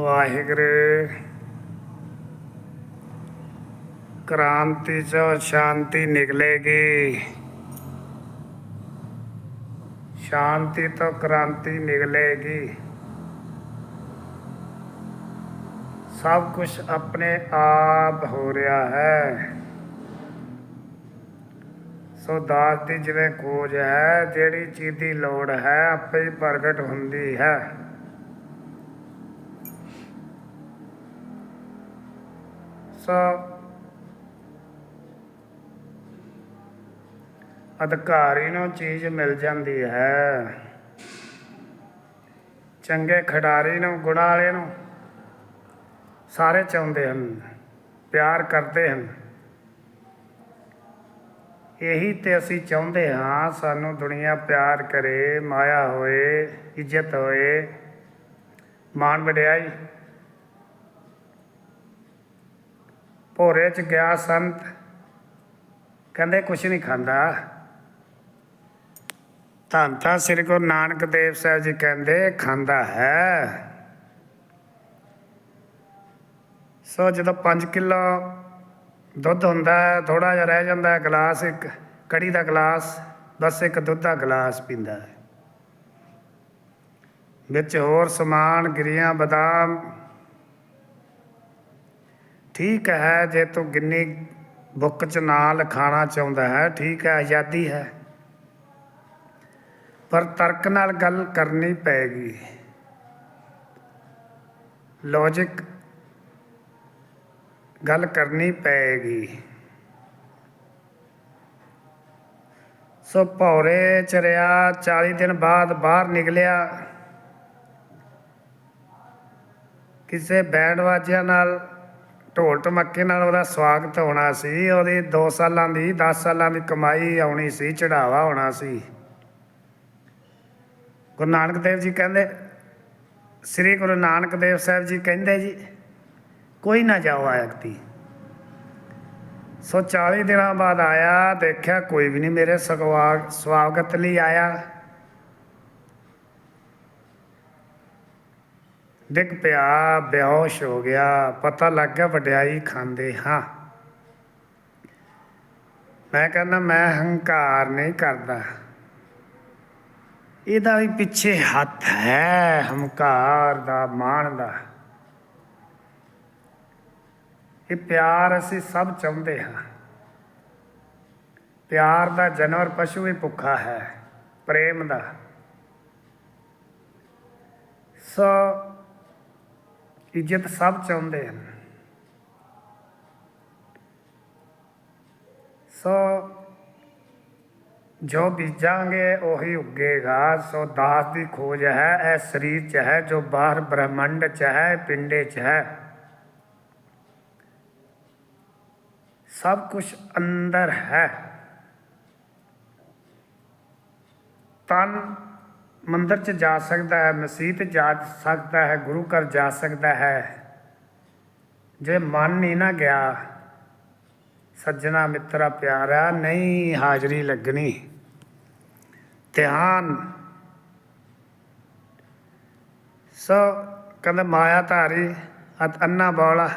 ਵਾਹਿਗੁਰੂ। ਕ੍ਰਾਂਤੀ ਚੋਂ ਸ਼ਾਂਤੀ ਨਿਕਲੇਗੀ। ਸ਼ਾਂਤੀ ਤੋਂ ਕ੍ਰਾਂਤੀ ਨਿਕਲੇਗੀ। ਸਭ ਕੁਝ ਆਪਣੇ ਆਪ ਹੋ ਰਿਹਾ ਹੈ। ਸੋ ਦਾਸ ਦੀ ਜਿਵੇਂ ਖੋਜ ਹੈ, ਜਿਹੜੀ ਚੀਜ਼ ਦੀ ਲੋੜ ਹੈ, ਆਪੇ ਹੀ ਪ੍ਰਗਟ ਹੁੰਦੀ ਹੈ। ਸੋ ਅਧਿਕਾਰੀ ਨੂੰ ਚੀਜ਼ ਮਿਲ ਜਾਂਦੀ ਹੈ। ਚੰਗੇ ਖਿਡਾਰੀ ਨੂੰ, ਗੁਣਾ ਵਾਲੇ ਨੂੰ ਸਾਰੇ ਚਾਹੁੰਦੇ ਹਨ, ਪਿਆਰ ਕਰਦੇ ਹਨ। ਇਹੀ ਤੇ ਅਸੀਂ ਚਾਹੁੰਦੇ ਹਾਂ, ਸਾਨੂੰ ਦੁਨੀਆ ਪਿਆਰ ਕਰੇ, ਮਾਇਆ ਹੋਏ, ਇੱਜ਼ਤ ਹੋਏ, ਮਾਣ ਵਡਿਆਈ। ਭੋਰੇ ਚ ਗਿਆ ਸੰਤ। ਕਹਿੰਦੇ ਕੁਛ ਨਹੀਂ ਖਾਂਦਾ। ਧੰਨ ਤਾਂ ਸ੍ਰੀ ਗੁਰੂ ਨਾਨਕ ਦੇਵ ਸਾਹਿਬ ਜੀ ਕਹਿੰਦੇ, ਖਾਂਦਾ ਹੈ। ਸੋ ਜਦੋਂ 5 ਕਿਲੋ ਦੁੱਧ ਹੁੰਦਾ ਹੈ ਥੋੜਾ ਜਿਹਾ ਰਹਿ ਜਾਂਦਾ ਹੈ, ਗਲਾਸ ਇੱਕ ਕੜੀ ਦਾ ਗਲਾਸ, ਬਸ ਇੱਕ ਦੁੱਧ ਦਾ ਗਲਾਸ ਪੀਂਦਾ ਹੈ। ਵਿੱਚ ਹੋਰ ਸਮਾਨ, ਗਿਰੀਆਂ, ਬਦਾਮ ਠੀਕ ਹੈ, ਜੇ ਤੂੰ ਗਿੰਨੀ ਬੁੱਕ ਚ ਨਾਲ ਖਾਣਾ ਚਾਹੁੰਦਾ ਹੈ, ਠੀਕ ਹੈ, ਆਜ਼ਾਦੀ ਹੈ। ਪਰ ਤਰਕ ਨਾਲ ਗੱਲ ਕਰਨੀ ਪਏਗੀ। ਲੌਜਿਕ ਗੱਲ ਕਰਨੀ ਪਏਗੀ। ਸੋ ਭੌਰੇ ਚਰਿਆ 40 ਦਿਨ ਬਾਅਦ ਬਾਹਰ ਨਿਕਲਿਆ। ਕਿਸੇ ਬੈਂਡ ਵਾਜਿਆਂ ਨਾਲ ਢੋਲ ਢਮੱਕੇ ਨਾਲ ਉਹਦਾ ਸਵਾਗਤ ਹੋਣਾ ਸੀ। ਉਹਦੀ 2 ਸਾਲਾਂ ਦੀ 10 ਸਾਲਾਂ ਦੀ ਕਮਾਈ ਆਉਣੀ ਸੀ ਚੜਾਵਾ ਹੋਣਾ ਸੀ। ਗੁਰੂ ਨਾਨਕ ਦੇਵ ਜੀ ਕਹਿੰਦੇ, ਸ੍ਰੀ ਗੁਰੂ ਨਾਨਕ ਦੇਵ ਸਾਹਿਬ ਜੀ ਕਹਿੰਦੇ ਜੀ, ਕੋਈ ਨਾ ਜਾਓ ਆਇਕਤੀ ਸੋ 40 ਦਿਨਾਂ ਬਾਅਦ ਆਇਆ, ਦੇਖਿਆ ਕੋਈ ਵੀ ਨਹੀਂ ਮੇਰੇ ਸਗਵਾ, ਸਵਾਗਤ ਲਈ ਆਇਆ। ਡਿੱਗ ਪਿਆ, ਬੇਹੋਸ਼ ਹੋ ਗਿਆ। ਪਤਾ ਲੱਗ ਗਿਆ ਵਡਿਆਈ ਖਾਂਦੇ ਹਾਂ। ਮੈਂ ਕਹਿੰਦਾ, ਮੈਂ ਹੰਕਾਰ ਨਹੀਂ ਕਰਦਾ। ਇਹਦਾ ਵੀ ਪਿੱਛੇ ਹੱਥ ਹੈ, ਹੰਕਾਰ ਦਾ, ਮਾਣ ਦਾ। ਇਹ ਪਿਆਰ ਅਸੀਂ ਸਭ ਚਾਹੁੰਦੇ ਹਾਂ। ਪਿਆਰ ਦਾ ਜਾਨਵਰ ਪਸ਼ੂ ਵੀ ਭੁੱਖਾ ਹੈ, ਪ੍ਰੇਮ ਦਾ। ਸੋ ਇੱਜ਼ਤ ਸਭ ਚਾਹੁੰਦੇ ਹਨ। ਸੋ ਜੋ ਬੀਜਾਂਗੇ, ਉਹੀ ਉੱਗੇਗਾ। ਸੋ ਦਾਸ ਦੀ ਖੋਜ ਹੈ, ਇਹ ਸਰੀਰ ਚ ਹੈ, ਜੋ ਬਾਹਰ ਬ੍ਰਹਮੰਡ ਚ ਹੈ, ਪਿੰਡੇ ਚ ਹੈ। ਸਭ ਕੁਝ ਅੰਦਰ ਹੈ। ਤਨ ਮੰਦਰ ਚ ਜਾ ਸਕਦਾ ਹੈ ਮਸਜਿਦ ਜਾ ਸਕਦਾ ਹੈ, ਗੁਰੂ ਘਰ ਜਾ ਸਕਦਾ ਹੈ। ਜੇ ਮਨ ਨਹੀਂ ਨਾ ਗਿਆ, ਸੱਜਣਾ ਮਿੱਤਰਾ ਪਿਆਰਾ, ਨਹੀਂ ਹਾਜ਼ਰੀ ਲੱਗਣੀ। ਧਿਆਨ। ਸੋ ਕਹਿੰਦਾ, ਮਾਇਆ ਧਾਰੀ, ਅਤ ਅੰਨਾ ਬੋਲਾ।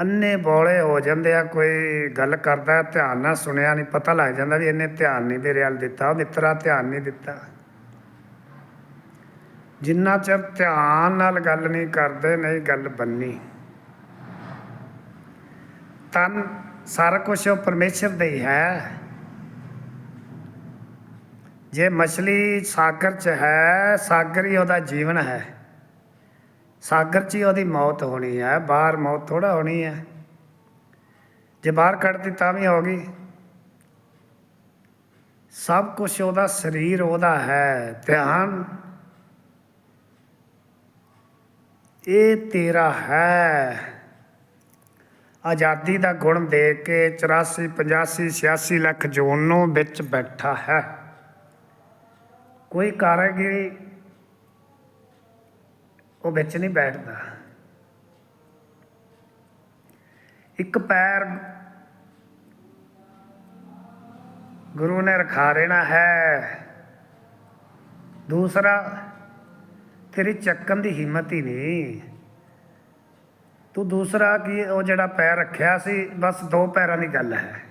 ਅੰਨੇ ਬੋਲੇ ਹੋ ਜਾਂਦੇ ਆ, ਕੋਈ ਗੱਲ ਕਰਦਾ, ਧਿਆਨ ਨਾਲ ਸੁਣਿਆ ਨਹੀਂ, ਪਤਾ ਲੱਗ ਜਾਂਦਾ ਵੀ ਇਹਨੇ ਧਿਆਨ ਨਹੀਂ ਮੇਰੇ ਵੱਲ ਦਿੱਤਾ ਮਿੱਤਰਾ ਧਿਆਨ ਨਹੀਂ ਦਿੱਤਾ। ਜਿੰਨਾ ਚਿਰ ਧਿਆਨ ਨਾਲ ਗੱਲ ਨਹੀਂ ਕਰਦੇ, ਨਹੀਂ ਗੱਲ ਬੰਨੀ। ਤਨ ਸਾਰਾ ਕੁਝ ਉਹ ਪਰਮੇਸ਼ਰ ਦਾ ਹੀ ਹੈ। ਜੇ ਮਛਲੀ ਸਾਗਰ 'ਚ ਹੈ, ਸਾਗਰ ਹੀ ਉਹਦਾ ਜੀਵਨ ਹੈ। ਸਾਗਰ 'ਚ ਹੀ ਉਹਦੀ ਮੌਤ ਹੋਣੀ ਹੈ ਬਾਹਰ ਮੌਤ ਥੋੜਾ ਹੋਣੀ ਹੈ ਜੇ ਬਾਹਰ ਕੱਢਦੀ ਤਾਂ ਵੀ ਹੋ ਗਈ। ਸਭ ਕੁਝ ਉਹਦਾ ਸਰੀਰ ਉਹਦਾ ਹੈ, ਧਿਆਨ। ਇਹ ਤੇਰਾ ਹੈ। ਆਜ਼ਾਦੀ ਦਾ ਗੁਣ ਦੇ ਕੇ 84 85 86 ਲੱਖ ਜੂਨ ਨੂੰ ਵਿੱਚ ਬੈਠਾ ਹੈ। ਕੋਈ ਕਾਰਾਗਰੀ ਉਹ ਵਿੱਚ ਨਹੀਂ ਬੈਠਦਾ। ਇੱਕ ਪੈਰ ਗੁਰੂ ਨੇ ਰਖਾ ਰਹਿਣਾ ਹੈ। ਦੂਸਰਾ, ਤੇਰੀ ਚੱਕਣ ਦੀ ਹਿੰਮਤ ਹੀ ਨਹੀਂ। ਤੂੰ ਦੂਸਰਾ ਕੀ ਉਹ ਜਿਹੜਾ ਪੈਰ ਰੱਖਿਆ ਸੀ, ਬਸ ਦੋ ਪੈਰਾਂ ਦੀ ਗੱਲ ਹੈ।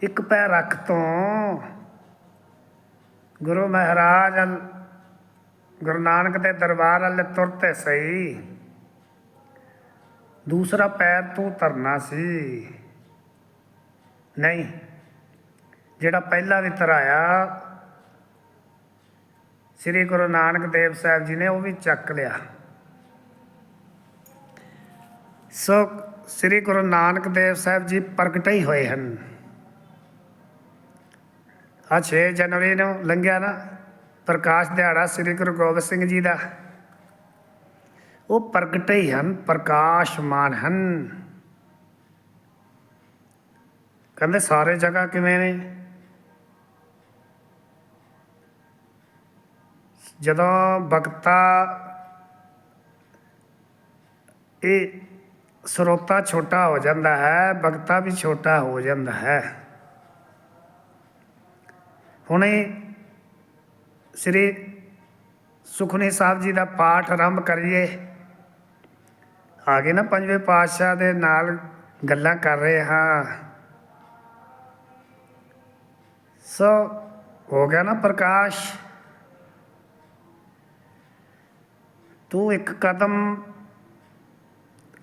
ਇੱਕ ਪੈਰ ਰੱਖ ਤੋਂ। ਗੁਰੂ ਮਹਾਰਾਜ ਗੁਰੂ ਨਾਨਕ ਦੇ ਦਰਬਾਰ ਵਾਲੇ ਤੁਰਤੇ ਸਹੀ। ਦੂਸਰਾ ਪੈਰ ਤੂੰ ਧਰਨਾ ਸੀ। ਨਹੀਂ, ਜਿਹੜਾ ਪਹਿਲਾ ਵੀ ਧਰਾਇਆ, ਸ੍ਰੀ ਗੁਰੂ ਨਾਨਕ ਦੇਵ ਸਾਹਿਬ ਜੀ ਨੇ ਉਹ ਵੀ ਚੱਕ ਲਿਆ। ਸੋ ਸ੍ਰੀ ਗੁਰੂ ਨਾਨਕ ਦੇਵ ਸਾਹਿਬ ਜੀ ਪ੍ਰਗਟ ਹੀ ਹੋਏ ਹਨ। ਆ 6 ਜਨਵਰੀ ਨੂੰ ਲੰਘਿਆ ਨਾ। ਪ੍ਰਕਾਸ਼ ਦਿਹਾੜਾ ਸ੍ਰੀ ਗੁਰੂ ਗੋਬਿੰਦ ਸਿੰਘ ਜੀ ਦਾ। ਉਹ ਪ੍ਰਗਟੇ ਹੀ ਹਨ, ਪ੍ਰਕਾਸ਼ਮਾਨ ਹਨ। ਕਹਿੰਦੇ ਸਾਰੇ ਜਗ੍ਹਾ ਕਿਵੇਂ ਨੇ? ਜਦੋਂ ਬਖਤਾ ਇਹ ਸਰੋਤਾ ਛੋਟਾ ਹੋ ਜਾਂਦਾ ਹੈ ਬਖਤਾ ਵੀ ਛੋਟਾ ਹੋ ਜਾਂਦਾ ਹੈ। ਹੁਣੇ ਸ੍ਰੀ ਸੁਖਨੀ ਸਾਹਿਬ ਜੀ ਦਾ ਪਾਠ ਆਰੰਭ ਕਰੀਏ। ਆਗੇ ਨਾ ਪੰਜਵੇਂ ਪਾਤਸ਼ਾਹ ਦੇ ਨਾਲ ਗੱਲਾਂ ਕਰ ਰਹੇ ਹਾਂ। ਸੋ ਹੋ ਗਿਆ ਨਾ ਪ੍ਰਕਾਸ਼। ਤੂੰ ਇੱਕ ਕਦਮ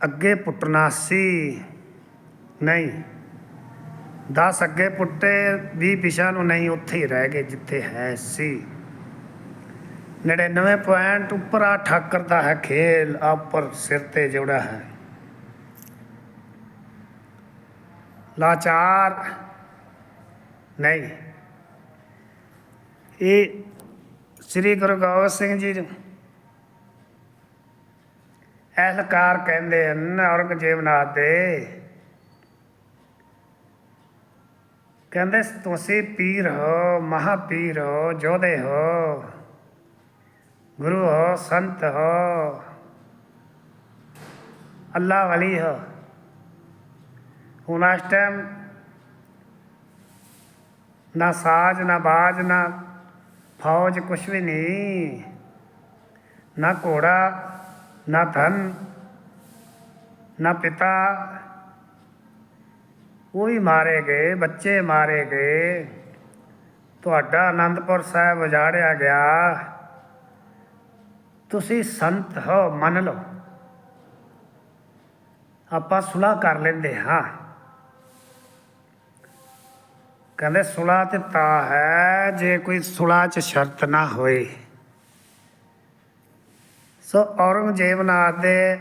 ਅੱਗੇ ਪੁੱਟਣਾ ਸੀ। ਨਹੀਂ 10 ਅੱਗੇ ਪੁੱਟੇ 20 ਪਿਛਾ ਨੂੰ ਨਹੀਂ, ਉੱਥੇ ਹੀ ਰਹਿ ਗਏ ਜਿੱਥੇ ਹੈ ਸੀ। 99 ਪੁਆਇੰਟ ਉੱਪਰ ਆ, ਠਾਕਰ ਦਾ ਹੈ ਖੇਲ, ਆ ਉੱਪਰ ਸਿਰ ਤੇ ਜੋੜਾ ਹੈ। ਲਾਚਾਰ, ਨਹੀਂ। ਇਹ ਸ੍ਰੀ ਗੁਰੂ ਗੋਬਿੰਦ ਸਿੰਘ ਜੀ ਨੂੰ ਕਹਿੰਦੇ ਹਨ, ਔਰੰਗਜ਼ੇਬ ਨਾਥ ਦੇ। ਕਹਿੰਦੇ, ਤੁਸੀਂ ਪੀਰ ਹੋ, ਮਹਾਪੀਰ ਹੋ ਜੋਧੇ ਹੋ। ਗੁਰੂ ਹੋ, ਸੰਤ ਹੋ। ਅੱਲਾ ਵਲੀ ਹੋ। ਹੁਣ ਇਸ ਟਾਈਮ ਨਾ ਸਾਜ, ਨਾ ਬਾਜ, ਨਾ ਫੌਜ ਕੁਛ ਵੀ ਨਹੀਂ। ਨਾ ਘੋੜਾ, ਨਾ ਧਨ, ਨਾ ਪਿਤਾ। ਉਹ ਵੀ ਮਾਰੇ ਗਏ, ਬੱਚੇ ਮਾਰੇ ਗਏ। ਤੁਹਾਡਾ ਆਨੰਦਪੁਰ ਸਾਹਿਬ ਉਜਾੜਿਆ ਗਿਆ। ਤੁਸੀਂ ਸੰਤ ਹੋ, ਮੰਨ ਲਓ। ਆਪਾਂ ਸੁਲਾ ਕਰ ਲੈਂਦੇ ਹਾਂ। ਕਹਿੰਦੇ ਸੁਲਾ ਤੇ ਤਾਂ ਹੈ, ਜੇ ਕੋਈ ਸੁਲਾ 'ਚ ਸ਼ਰਤ ਨਾ ਹੋਏ। ਸੋ ਔਰੰਗਜ਼ੇਬ ਨਾਥ ਦੇ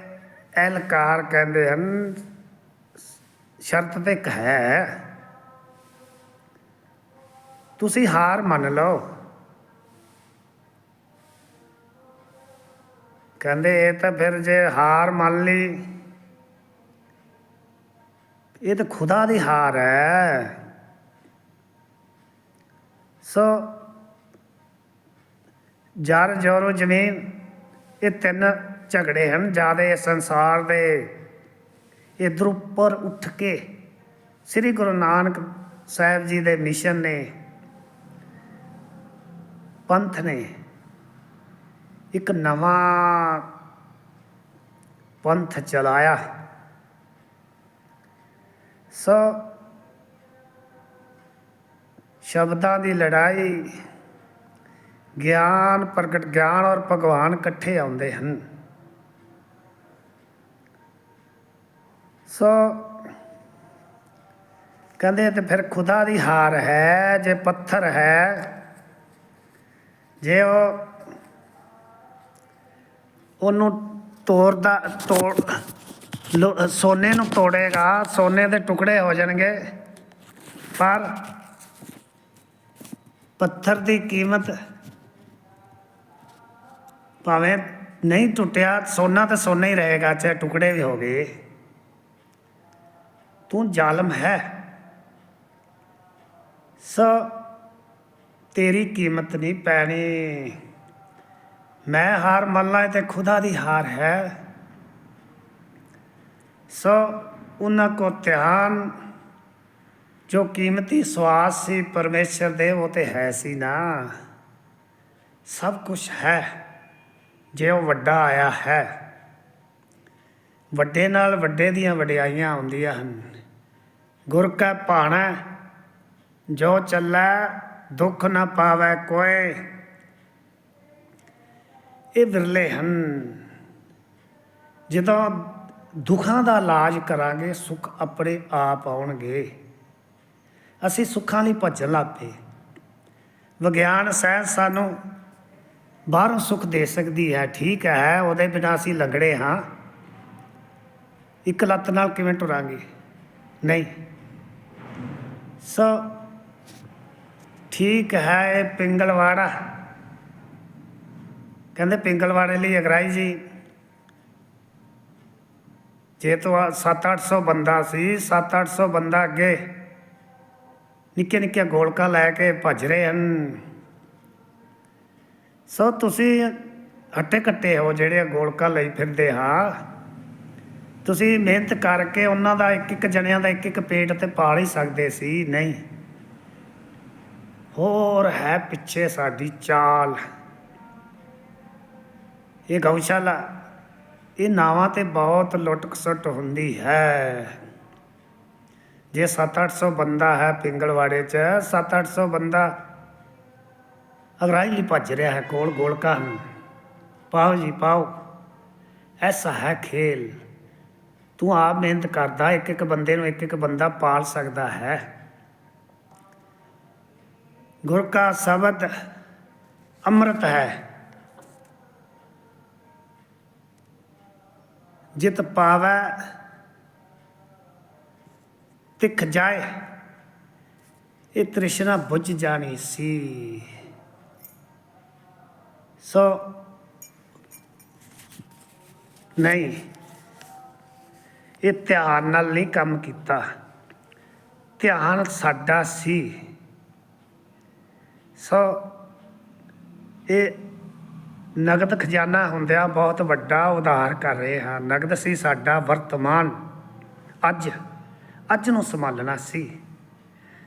ਅਹਿਲਕਾਰ ਕਹਿੰਦੇ ਹਨ, ਸ਼ਰਤ ਤੇ ਇੱਕ ਹੈ। ਤੁਸੀਂ ਹਾਰ ਮੰਨ ਲਓ। ਕਹਿੰਦੇ ਇਹ ਤਾਂ ਫਿਰ ਜੇ ਹਾਰ ਮੰਨ ਲਈ, ਇਹ ਤਾਂ ਖੁਦਾ ਦੀ ਹਾਰ ਹੈ। ਸੋ ਜਰ ਜੋਰੋ ਜ਼ਮੀਨ, ਇਹ ਤਿੰਨ ਝਗੜੇ ਹਨ ਜ਼ਿਆਦਾ ਸੰਸਾਰ ਦੇ। ਇਧਰ ਉੱਪਰ ਉੱਠ ਕੇ ਸ੍ਰੀ ਗੁਰੂ ਨਾਨਕ ਸਾਹਿਬ ਜੀ ਦੇ ਮਿਸ਼ਨ ਨੇ, ਪੰਥ ਨੇ ਇੱਕ ਨਵਾਂ ਪੰਥ ਚਲਾਇਆ ਸੋ ਸ਼ਬਦਾਂ ਦੀ ਲੜਾਈ, ਗਿਆਨ ਪ੍ਰਗਟ, ਗਿਆਨ ਔਰ ਭਗਵਾਨ ਇਕੱਠੇ ਆਉਂਦੇ ਹਨ। ਸੋ ਕਹਿੰਦੇ ਤੇ ਫਿਰ ਖੁਦਾ ਦੀ ਹਾਰ ਹੈ, ਜੇ ਪੱਥਰ ਹੈ, ਜੇ ਉਹ ਉਹਨੂੰ ਤੋੜਦਾ, ਤੋੜ, ਲੋ- ਸੋਨੇ ਨੂੰ ਤੋੜੇਗਾ, ਸੋਨੇ ਦੇ ਟੁਕੜੇ ਹੋ ਜਾਣਗੇ। ਪਰ ਪੱਥਰ ਦੀ ਕੀਮਤ ਭਾਵੇਂ ਨਹੀਂ ਟੁੱਟਿਆ, ਸੋਨਾ ਤਾਂ ਸੋਨਾ ਹੀ ਰਹੇਗਾ, ਚਾਹੇ ਟੁਕੜੇ ਵੀ ਹੋ ਗਏ। ਤੂੰ ਜ਼ਾਲਮ ਹੈ। ਸੋ ਤੇਰੀ ਕੀਮਤ ਨਹੀਂ ਪੈਣੀ। ਮੈਂ ਹਾਰ ਮੰਨਣਾ ਤੇ ਖੁਦਾ ਦੀ ਹਾਰ ਹੈ। ਸੋ ਉਹਨਾਂ ਕੋ ਧਿਆਨ, ਜੋ ਕੀਮਤੀ ਸਵਾਸ ਸੀ ਪਰਮੇਸ਼ਰ ਦੇ, ਉਹ ਤੇ ਹੈ ਸੀ ਨਾ। ਸਭ ਕੁਝ ਹੈ, ਜੇ ਉਹ ਵੱਡਾ ਆਇਆ ਹੈ। ਵੱਡੇ ਨਾਲ ਵੱਡੇ ਦੀਆਂ ਵਡਿਆਈਆਂ ਆਉਂਦੀਆਂ ਹਨ। ਗੁਰ ਕਾ ਭਾਣਾ, ਜੋ ਚੱਲੈ ਦੁੱਖ ਨਾ ਪਾਵੇ ਕੋਏ। ਇਹ ਵਿਰਲੇ ਹਨ। ਜਦੋਂ ਦੁੱਖਾਂ ਦਾ ਇਲਾਜ ਕਰਾਂਗੇ, ਸੁੱਖ ਆਪਣੇ ਆਪ ਆਉਣਗੇ। ਅਸੀਂ ਸੁੱਖਾਂ ਲਈ ਭੱਜਣ ਲੱਗ। ਪਏ ਵਿਗਿਆਨ ਸਾਇੰਸ ਸਾਨੂੰ ਬਾਹਰੋਂ ਸੁੱਖ ਦੇ ਸਕਦੀ ਹੈ, ਠੀਕ ਹੈ, ਉਹਦੇ ਬਿਨਾਂ ਅਸੀਂ ਲੰਗੜੇ ਹਾਂ। ਇੱਕ ਲੱਤ ਨਾਲ ਕਿਵੇਂ ਟੁਰਾਂਗੇ? ਨਹੀਂ। ਸੋ, ਠੀਕ ਹੈ, ਇਹ ਪਿੰਗਲਵਾੜਾ। ਕਹਿੰਦੇ ਪਿੰਗਲਵਾੜੇ ਲਈ ਅਗਰਾਈ ਜੀ। ਜੇ ਤੋਂ 7-800 ਬੰਦਾ ਸੀ 7-800 ਬੰਦਾ ਅੱਗੇ ਨਿੱਕੇ ਨਿੱਕੇ ਗੋਲਕਾਂ ਲੈ ਕੇ ਭੱਜ ਰਹੇ ਹਨ। ਸੋ ਤੁਸੀਂ ਹੱਟੇ ਕੱਟੇ ਹੋ ਜਿਹੜੇ ਗੋਲਕਾ ਲਈ ਫਿਰਦੇ ਹਾਂ ਤੁਸੀਂ ਮਿਹਨਤ ਕਰਕੇ ਉਹਨਾਂ ਦਾ ਇੱਕ ਇੱਕ ਜਣਿਆਂ ਦਾ ਇੱਕ ਇੱਕ ਪੇਟ ਤੇ ਪਾਲ ਹੀ ਸਕਦੇ ਸੀ, ਨਹੀਂ। ਹੋਰ ਹੈ ਪਿੱਛੇ ਸਾਡੀ ਚਾਲ। ਇਹ ਗਊਸ਼ਾਲਾ, ਇਹ ਨਾਵਾਂ ਤੇ ਬਹੁਤ ਲੁੱਟ ਖਸੁੱਟ ਹੁੰਦੀ ਹੈ। ਜੇ 7-800 ਬੰਦਾ ਹੈ ਪਿੰਗਲਵਾੜੇ 'ਚ 7-800 ਬੰਦਾ ਅਗਰਾਈ ਲਈ ਭੱਜ ਰਿਹਾ ਹੈ ਕੋਲ ਗੋਲਕਾਂ ਨੂੰ ਪਾਓ ਜੀ, ਪਾਓ। ਐਸਾ ਹੈ ਖੇਲ। ਤੂੰ ਆਪ ਮਿਹਨਤ ਕਰਦਾ ਇੱਕ ਇੱਕ ਬੰਦੇ ਨੂੰ ਇੱਕ ਇੱਕ ਬੰਦਾ ਪਾਲ ਸਕਦਾ ਹੈ। ਗੁਰ ਕਾ ਸ਼ਬਦ ਅੰਮ੍ਰਿਤ ਹੈ। ਜਿਤ ਪਾਵੈ, ਤਿਖ ਜਾਏ, ਇਹ ਤ੍ਰਿਸ਼ਨਾ ਬੁੱਝ ਜਾਣੀ ਸੀ। ਸੋ ਨਹੀਂ, ਇਹ ਧਿਆਨ ਨਾਲ ਨਹੀਂ ਕੰਮ ਕੀਤਾ। ਧਿਆਨ ਸਾਡਾ ਸੀ। ਸੋ ਇਹ ਨਗਦ ਖਜ਼ਾਨਾ ਹੁੰਦਿਆਂ ਬਹੁਤ ਵੱਡਾ ਉਧਾਰ ਕਰ ਰਹੇ ਹਾਂ। ਨਗਦ ਸੀ ਸਾਡਾ ਵਰਤਮਾਨ। ਅੱਜ ਅੱਜ ਨੂੰ ਸੰਭਾਲਣਾ ਸੀ।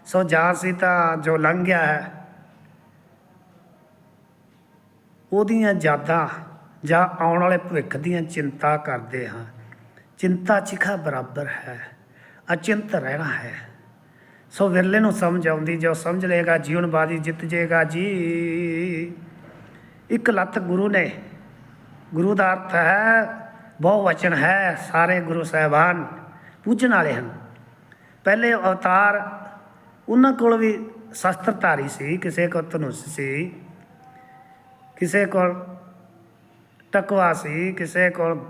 ਸੋ ਜਾਂ ਸੀ ਤਾਂ ਜੋ ਲੰਘ ਗਿਆ ਹੈ। ਉਹਦੀਆਂ ਯਾਦਾਂ ਜਾਂ ਆਉਣ ਵਾਲੇ ਭਵਿੱਖ ਦੀਆਂ ਚਿੰਤਾ ਕਰਦੇ ਹਾਂ। ਚਿੰਤਾ ਚਿਖਾ ਬਰਾਬਰ ਹੈ। ਅਚਿੰਤ ਰਹਿਣਾ ਹੈ। ਸੋ ਵਿਰਲੇ ਨੂੰ ਸਮਝ ਆਉਂਦੀ, ਜੋ ਸਮਝ ਲਏਗਾ ਜੀਵਨ ਬਾਦੀ ਜਿੱਤ ਜੇਗਾ ਜੀ। ਇੱਕ ਲੱਤ ਗੁਰੂ ਨੇ। ਗੁਰੂ ਦਾ ਅਰਥ ਹੈ, ਬਹੁ ਵਚਨ ਹੈ, ਸਾਰੇ ਗੁਰੂ ਸਾਹਿਬਾਨ ਪੂਜਣ ਵਾਲੇ ਹਨ। ਪਹਿਲੇ ਅਵਤਾਰ ਉਹਨਾਂ ਕੋਲ ਵੀ ਸ਼ਸਤਰ ਧਾਰੀ ਸੀ, ਕਿਸੇ ਕੋਲ ਧਨੁਸ਼ ਸੀ, ਕਿਸੇ ਕੋਲ ਟਕਵਾ ਸੀ, ਕਿਸੇ ਕੋਲ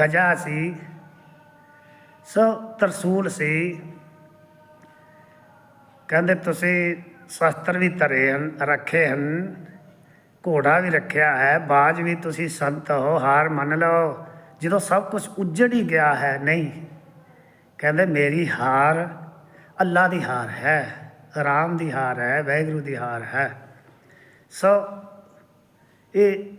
ਗਜਾ ਸੀ, ਸੋ ਤਰਸੂਲ ਸੀ। ਕਹਿੰਦੇ, ਤੁਸੀਂ ਸ਼ਸਤਰ ਵੀ ਧਰੇ ਹਨ, ਰੱਖੇ ਹਨ ਘੋੜਾ ਵੀ ਰੱਖਿਆ ਹੈ, ਬਾਜ ਵੀ ਤੁਸੀਂ ਸੰਤ ਹੋ, ਹਾਰ ਮੰਨ ਲਓ। ਜਦੋਂ ਸਭ ਕੁਝ ਉੱਜੜ ਹੀ ਗਿਆ ਹੈ, ਨਹੀਂ। ਕਹਿੰਦੇ, ਮੇਰੀ ਹਾਰ ਅੱਲਾ ਦੀ ਹਾਰ ਹੈ, ਰਾਮ ਦੀ ਹਾਰ ਹੈ ਵੈਗੁਰੂ ਦੀ ਹਾਰ ਹੈ। ਸੋ, ਇਹ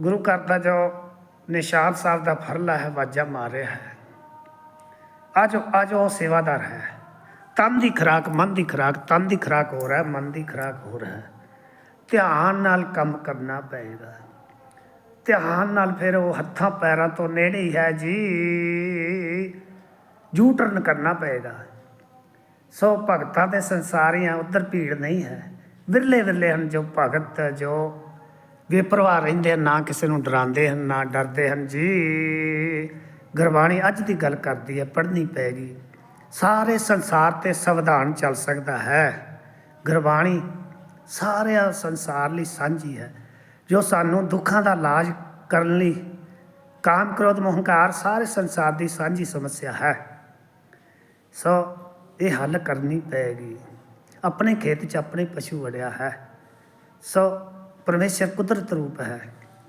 ਗੁਰੂ ਘਰ ਦਾ ਜੋ ਨਿਸ਼ਾਨ ਸਾਹਿਬ ਦਾ ਫਰਲਾ ਹੈ, ਵਾਜਾ ਮਾਰ ਰਿਹਾ ਹੈ। ਅੱਜ ਅੱਜ ਉਹ ਸੇਵਾਦਾਰ ਹੈ। ਤਨ ਦੀ ਖਰਾਕ, ਮਨ ਦੀ ਖਰਾਕ, ਤਨ ਦੀ ਖਰਾਕ ਹੋ ਰਿਹਾ ਹੈ, ਮਨ ਦੀ ਖਰਾਕ ਹੋ ਰਿਹਾ ਹੈ। ਧਿਆਨ ਨਾਲ ਕੰਮ ਕਰਨਾ ਪਏਗਾ। ਧਿਆਨ ਨਾਲ ਫਿਰ ਉਹ ਹੱਥਾਂ ਪੈਰਾਂ ਤੋਂ ਨੇੜੇ ਹੀ ਹੈ ਜੀ। ਜੂ ਟਰਨ ਕਰਨਾ ਪਏਗਾ। ਸੋ ਭਗਤਾਂ ਦੇ ਸੰਸਾਰੀਆਂ ਉਧਰ ਭੀੜ ਨਹੀਂ ਹੈ। ਵਿਰਲੇ ਵਿਰਲੇ ਹਨ ਜੋ ਭਗਤ, ਜੋ ਬੇਪਰਵਾਹ ਰਹਿੰਦੇ ਹਨ, ਨਾ ਕਿਸੇ ਨੂੰ ਡਰਾਉਂਦੇ ਹਨ, ਨਾ ਡਰਦੇ ਹਨ ਜੀ। ਗੁਰਬਾਣੀ ਅੱਜ ਦੀ ਗੱਲ ਕਰਦੀ ਹੈ, ਪੜ੍ਹਨੀ ਪੈਗੀ ਸਾਰੇ ਸੰਸਾਰ ਤੇ ਸੰਵਿਧਾਨ ਚੱਲ ਸਕਦਾ ਹੈ। ਗੁਰਬਾਣੀ ਸਾਰਿਆਂ ਸੰਸਾਰ ਲਈ ਸਾਂਝੀ ਹੈ, ਜੋ ਸਾਨੂੰ ਦੁੱਖਾਂ ਦਾ ਇਲਾਜ ਕਰਨ ਲਈ ਕਾਮ ਕ੍ਰੋਧ ਮੋਹ ਹੰਕਾਰ ਸਾਰੇ ਸੰਸਾਰ ਦੀ ਸਾਂਝੀ ਸਮੱਸਿਆ ਹੈ। ਸੋ ਇਹ ਹੱਲ ਕਰਨੀ ਪਏਗੀ। ਆਪਣੇ ਖੇਤ 'ਚ ਆਪਣੇ ਪਸ਼ੂ ਵੜਿਆ ਹੈ। ਸੋ ਪਰਮੇਸ਼ਰ ਕੁਦਰਤ ਰੂਪ ਹੈ।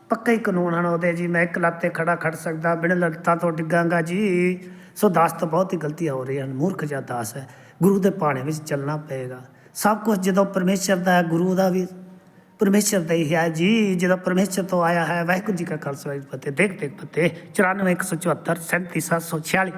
ਪੱਕੇ ਹੀ ਕਾਨੂੰਨ ਹਨ ਉਹਦੇ ਜੀ। ਮੈਂ ਇੱਕ ਲੱਤ ਤੇ ਖੜਾ ਖੜ ਸਕਦਾ, ਬਿਨ ਲੱਤਾਂ ਤੋਂ ਡਿੱਗਾਂਗਾ ਜੀ। ਸੋ ਦਾਸ ਤੋਂ ਬਹੁਤ ਹੀ ਗਲਤੀਆਂ ਹੋ ਰਹੀਆਂ ਹਨ, ਮੂਰਖ ਜਾਂ ਦਾਸ ਹੈ। ਗੁਰੂ ਦੇ ਪਾਣੇ ਵਿੱਚ ਚੱਲਣਾ ਪਏਗਾ। ਸਭ ਕੁਝ ਜਦੋਂ ਪਰਮੇਸ਼ਰ ਦਾ ਹੈ, ਗੁਰੂ ਦਾ ਵੀ ਪਰਮੇਸ਼ਰ ਦਾ ਹੀ ਹੈ ਜੀ। ਜਦੋਂ ਪਰਮੇਸ਼ਰ ਤੋਂ ਆਇਆ ਹੈ, ਵਾਹਿਗੁਰੂ ਜੀ ਕਾ ਖਾਲਸਾ ਵਾਹਿਗੁਰੂ ਜੀ ਕੀ ਫਤਿਹ। ਦੇਖ ਦੇਖ ਫਤਿਹ 94 174 37 746